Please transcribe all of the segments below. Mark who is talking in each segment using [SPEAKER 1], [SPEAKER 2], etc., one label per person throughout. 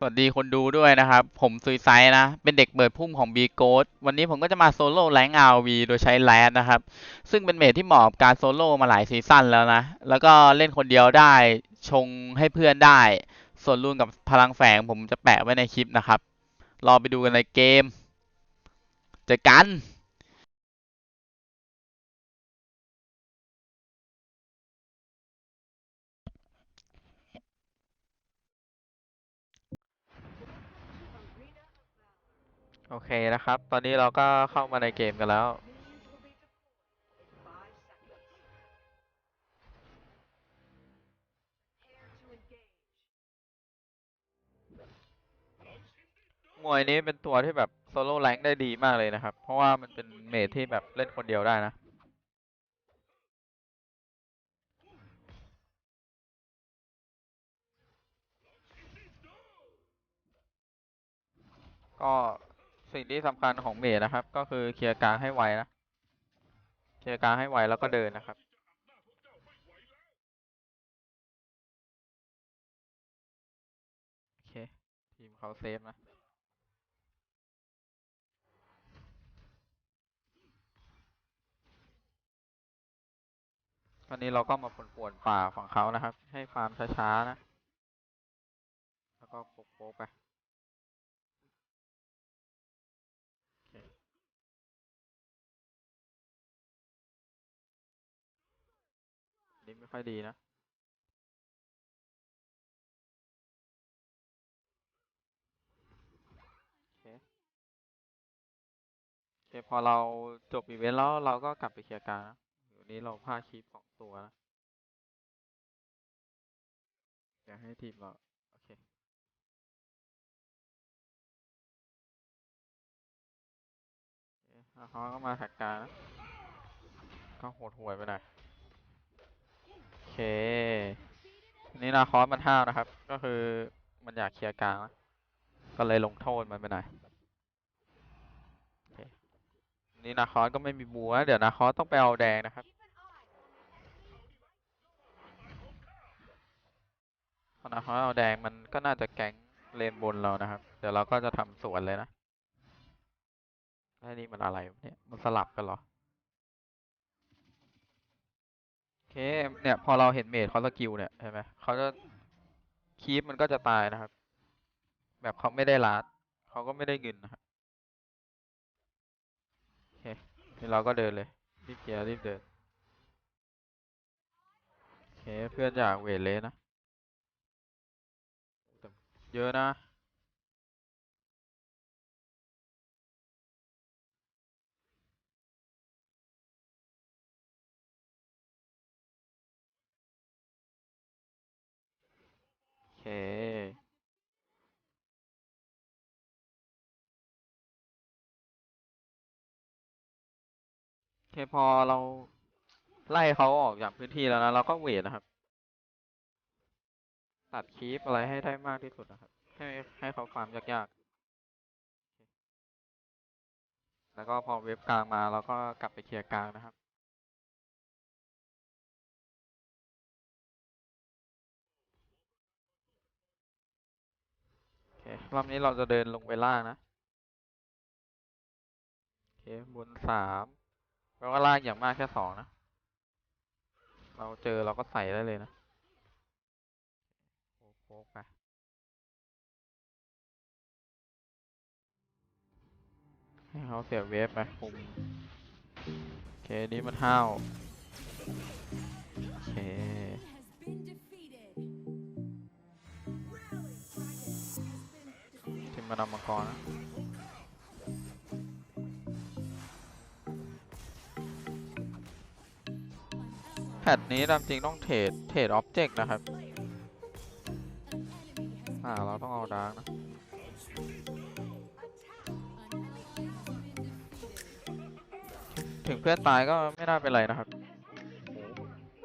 [SPEAKER 1] สวัสดีคนดูด้วยนะครับ ผมซุยไซนะ เป็นเด็กเปิดพุ่มของ B g o a t วันนี้ผมก็จะมาโซโล่แรง RV โดยใช้แรดนะครับ ซึ่งเป็นเมทที่เหมาะกับการโซโล่มาหลายซีซั่นแล้วนะ แล้วก็เล่นคนเดียวได้ชงให้เพื่อนได้ ส่วนรุ่นกับพลังแฝงผมจะแปะไว้ในคลิปนะครับ รอไปดูกันในเกมเจอกัน อเคนะครับ ตอนนี้เราก็เข้ามาในเกมกันแล้ว มวยนี้เป็นตัวที่แบบโซโล่แรงได้ดีมากเลยนะครับ เพราะว่ามันเป็นเมทที่แบบเล่นคนเดียวได้นะก็ สิ่งที่สำคัญของเมทนะครับ ก็คือเคลียร์กลางให้ไวนะเคลียร์กลางให้ไวแล้วก็เดินนะครับโอเคทีมเขาเซฟนะวันนี้เราก็มาป่วนๆป่าฝั่งเขานะครับ ให้ฟาร์มช้าๆนะ แล้วก็โป๊กๆไป ไม่ค่อยดีนะโอเคโอเคพอเราจบอีเวนต์แล้วเราก็กลับไปเคลียร์กางนะวันนี้เราพลาดคลิปสองตัวนะเดี๋ยวให้ทีมเราโอเคเขาก็มาแท็กกางนะก็โหดหวยไปหน่อย เคนนี้นาคอสมันห้าวนะครับ ก็คือมันอยากเคลียร์กลางก็เลยลงโทษมันไปหน่อยนี่นาคอสก็ไม่มีบูนะเดี๋ยวนาคอสต้องไปเอาแดงนะครับพอนาคอสเอาแดงมันก็น่าจะแก๊งเลนบนเรานะครับ เดี๋ยวเราก็จะทำสวนเลยนะไอ้วนี่มันอะไรเนี่ย มันสลับกันเหรอ โอ เคเนี่ยพอเราเห็นเมจเขาสกิลเนี่ยเห็นไหมเขาจะคีปมันก็จะตายนะครับ แบบเขาไม่ได้ลาดเขาก็ไม่ได้เงินนะครับโอเคนี่เราก็เดินเลยรีบเคลียร์รีบเดินโอเคเพื่อนอยากเวทเลยนะเยอะนะ โอเคโอเคพอเราไล่เขาออกจากพื้นที่แล้วนะ เราก็เวทนะครับ ตัดคีปอะไรให้ได้มากที่สุดนะครับ ให้ให้เขาฟาร์มยากๆ แล้วก็พอเว็บกลางมาเราก็กลับไปเคลียร์กลางนะครับ รอบนี้เราจะเดินลงไปล่างนะ โอเค บนสามแล้วก็ล่างอย่างมากแค่สองนะ เราเจอเราก็ใส่ได้เลยนะโอ้โหไปให้เขาเสียเวฟไปคุมโอเค นี้มันห้าวโอเค มานำมังกรนะแพทนี้ตามจริงต้องเทรดเทรดออบเจกต์นะครับ อ่า เราต้องเอาดาร์กนะถึงเพื่อนตายก็ไม่น่าเป็นไรนะครับ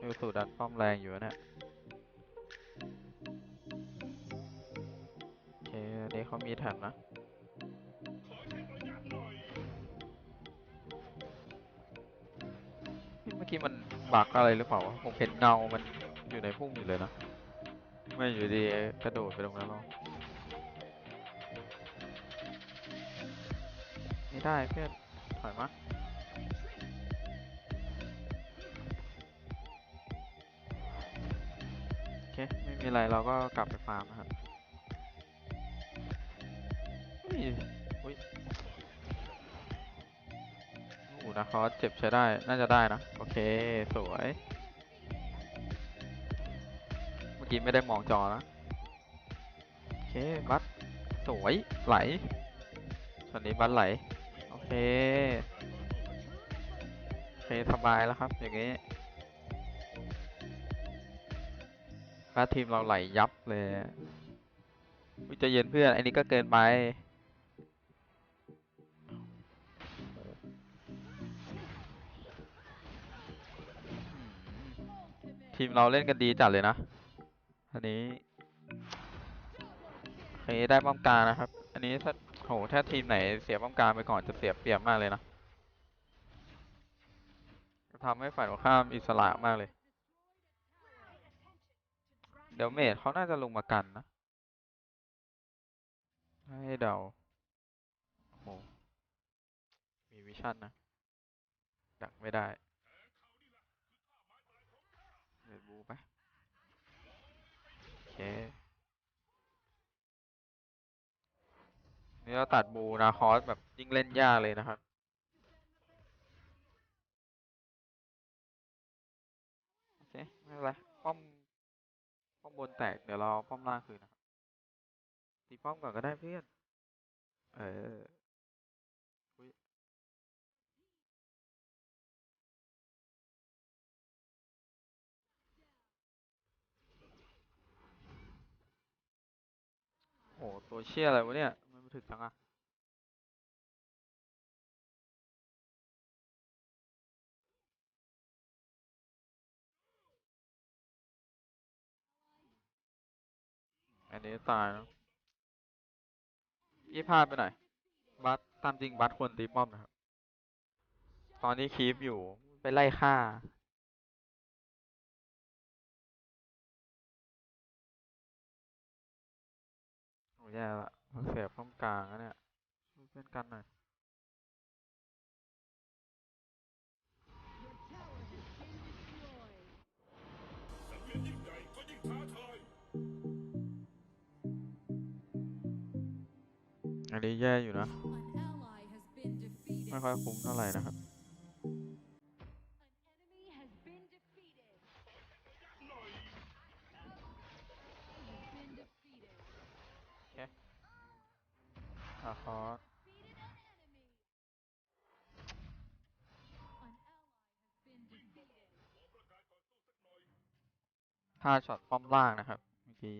[SPEAKER 1] อยูสูดันป้อมแรงอยู่นะเนี่ย เขามีแท็นะเมื่อกี้มันบักอะไรหรือเปล่า ผมเห็นเงา มันอยู่ในพุ่มอยู่เลยนะ ไม่อยู่ดีกระโดดไปตรงนั้นหรอกนี่ได้เพื่อนถอยมาโอเค ไม่มีอะไรเราก็กลับไปฟาร์มนะครับ อุ้ยโอ้นะคอสเจ็บใช้ได้ น่าจะได้นะ โอเค สวย เมื่อกี้ไม่ได้มองจอนะ โอเค บัตสวย ไหล ส่วนนี้บัตไหล โอเค โอเคสบายแล้วครับ อย่างงี้บัตทีมเราไหลยับเลยจะเย็นเพื่อน อันนี้ก็เกินไป ทีมเราเล่นกันดีจัดเลยนะ อันนี้เคได้ป้อมกลางนะครับ อันนี้ถ้าโหถ้าทีมไหนเสียป้อมกลางไปก่อนจะเสียเปรียบมากเลยนะจะทำให้ฝ่ายตรงข้ามอิสระมากเลย เดี๋ยวเมดเขาน่าจะลงมากันนะ ให้เดาโหมีวิชั่นนะ ดักไม่ได้เดี๋ยวบูไป โอเนี่เราตัดบูนาคอสแบบยิ่งเล่นยากเลยนะครับโอเคไม่เป็นไรป้อมป้อมบนแตกเดี๋ยวเราเอาป้อมล่างคืนนะครับตีป้อมก่อนก็ได้เพื่อน เออ โอ้ตัวเชี่ยอะไรวะเนี่ยมันไม่ถึกจังอะอันนี้ตายแล้วยี่พลาดไปหน่อยบัสตามจริงบัสควรตีป้อมนะครับ ตอนนี้คีปอยู่ไปไล่ฆ่า แย่ละเราเสียป้อมกลางแล้วเนี่ยช่วยเพื่อนกันหน่อยอันนี้แย่อยู่นะ ไม่ค่อยคุ้มเท่าไหร่นะครับาดช็อตป้อมล่างนะครับเมื่อกี้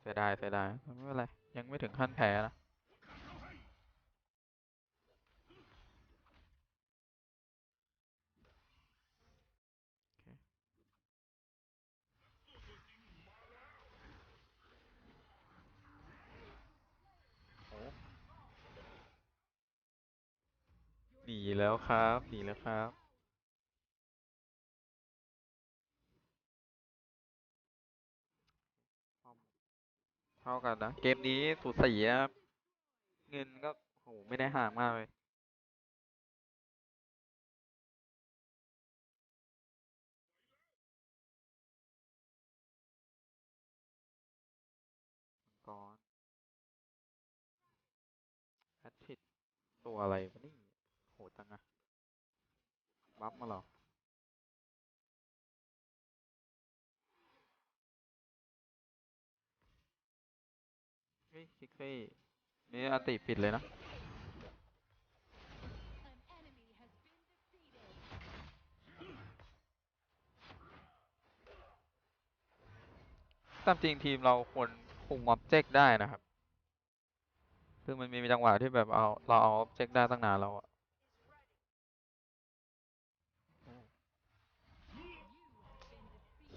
[SPEAKER 1] เสียดายเสียดายไม่เป็นไรยังไม่ถึงขั้นแพ้นะหนีแล้วครับหนีแล้วครับ เท่ากันนะ เกมนี้สูสีครับเงินก็โหไม่ได้ห่างมากเลยก่อนแอดชิดตัวอะไรวะนี่โหดจังอะบัฟมาหรอ เฮ้ยคิกซี่นี่อัติปิดเลยนะตามจริงทีมเราควรคุมออบเจกต์ได้นะครับ คือมันมีจังหวะที่แบบเอาเราเอาออบเจกต์ได้ตั้งนานแล้วอะ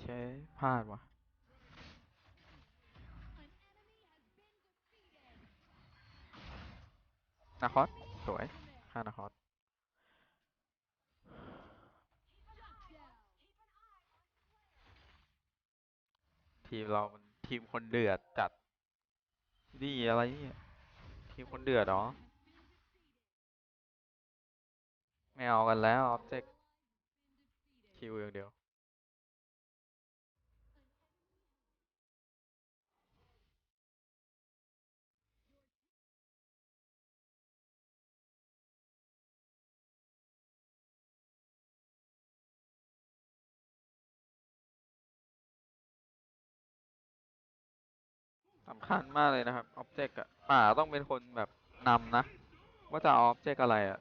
[SPEAKER 1] ใช่พลาดวะ นาคอสสวยฆ่านาคอสทีมเรามันทีมคนเดือดจัดนี่อะไรเนี่ยทีมคนเดือดหรอไม่เอากันแล้ว object คิวอย่างเดียว สำคัญมากเลยนะครับ object อะป่าต้องเป็นคนแบบนำนะ ว่าจะเอา object อะไรอะ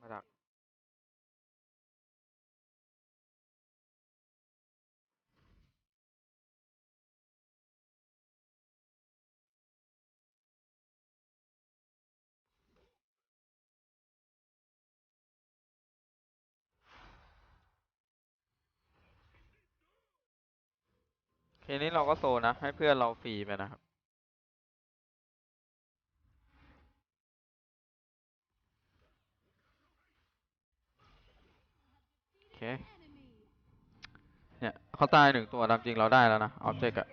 [SPEAKER 1] มาดัก ทีนี้เราก็โซนะ ให้เพื่อนเราฟรีไปนะครับ โอเค เนี่ยเขาตายหนึ่งตัวตามจริงเราได้แล้วนะ object อะ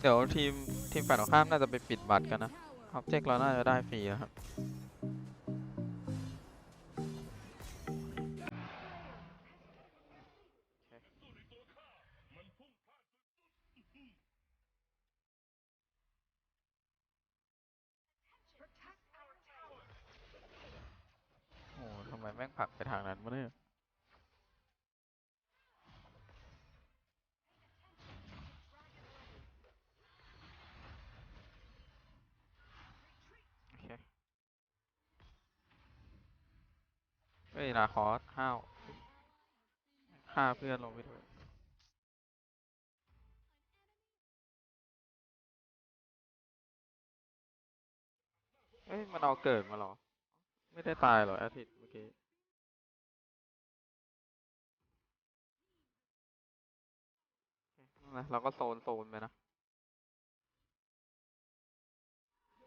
[SPEAKER 1] เดี๋ยวทีม ทีมฝ่ายตรงข้ามน่าจะไปปิดบัตรกันนะ object เราน่าจะได้ฟรีนะครับ มแม่งผลักไปทางนั้นวะเนี่ยเฮ้ยนาคอสห้าวฆ่าเพื่อนลงไปด้วยเอ้ยมันเอาเกิดมาหรอ ไม่ได้ตายหรอแอทิตเมื่อกี้ นั่นและเราก็โซนโซนไปนะ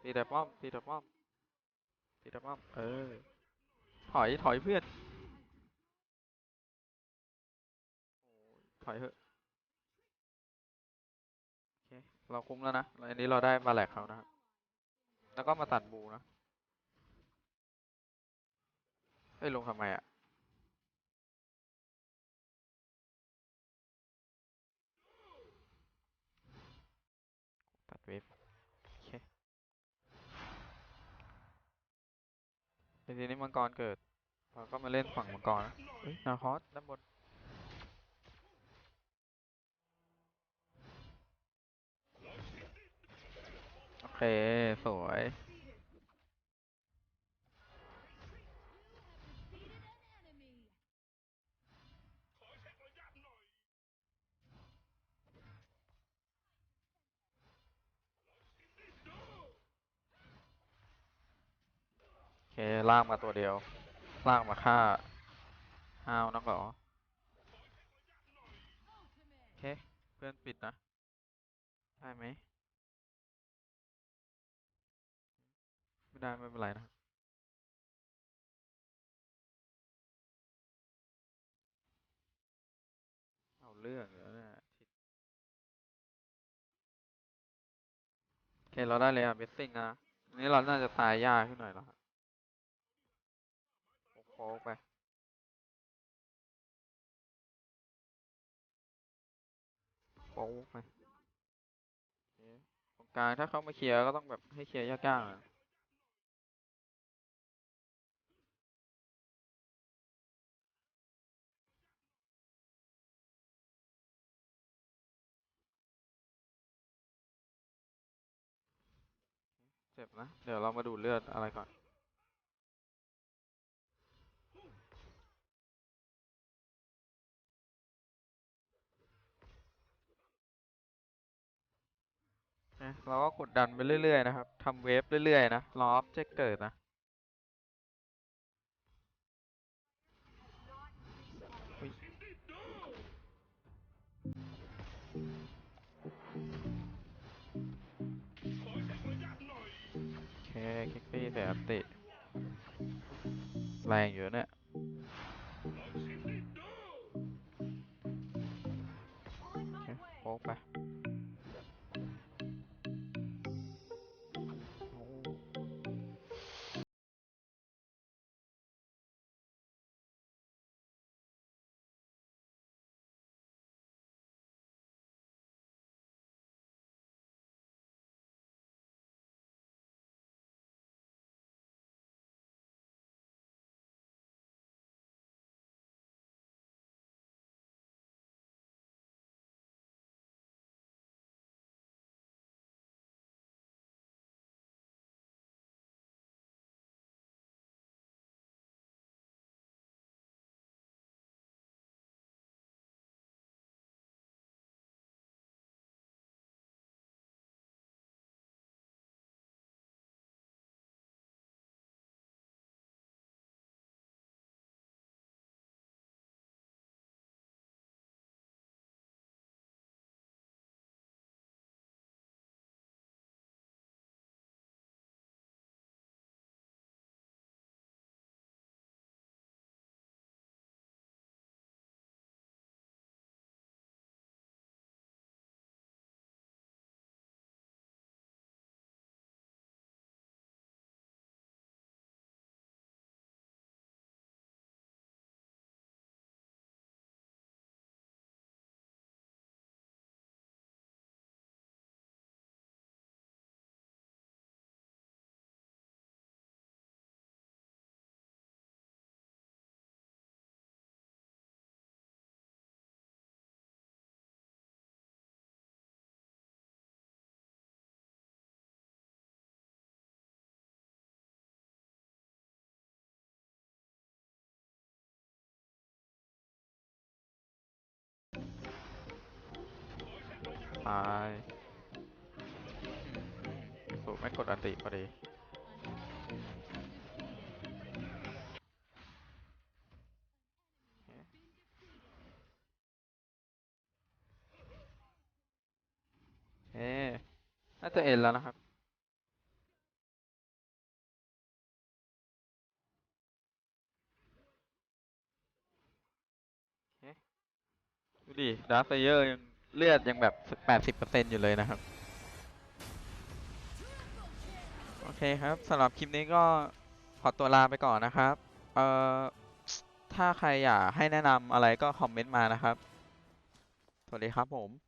[SPEAKER 1] ตีแต่ป้อมตีแต่ป้อมตีแต่ป้อม เออ ถอยถอยเพื่อนถอยเถอะโอเคเราคุ้มแล้วนะอันนี้เราได้มาแหลกเขานะครับแล้วก็มาตัดบูนะเฮ้ยลงทำไมอะ ดเวฟโอเคทีนี้มังกรเกิดเราก็มาเล่นฝั่งมังกรนะเฮ้ยนาคอสด้านบนโอเค สวย เคลากมาตัวเดียวลากมาฆ่าห้าวนักเหรอโอเคเพื่อนปิดนะ ได้ไหมไม่ได้ไม่เป็นไรนะเอาเรื่องเหรอเนี่ยโอเคเราได้เลยอะเบสซิ่งนะอันนี้เราน่าจะตายยากขึ้นหน่อยแล้ว ครับโค้งๆไปโป๊กไปโคตรงกลางถ้าเขามาเคลียร์ก็ต้องแบบให้เคลียร์ยากๆหน่อยเจ็บนะ เดี๋ยวเรามาดูเลือดอะไรก่อน โอเราก็กดดันไปเรื่อยๆนะครับทำเวฟเรื่อยๆนะรอ object เกิดนะโอเคคิกซี่แต่อันติแรงอยู่เนี่ยโป๊กไป ตายสูไม่กดอันติพอดีเอ๊ะน่าจะเอ็นแล้วนะครับดูดิดาร์ s เยอร์ยัง เลือดยังแบบ 80%อร์เซ็นต์อยู่เลยนะครับ โอเคครับสำหรับคลิปนี้ก็ขอตัวลาไปก่อนนะครับ เอ่อ ถ้าใครอยากให้แนะนำอะไรก็คอมเมนต์มานะครับ สวัสดีครับผม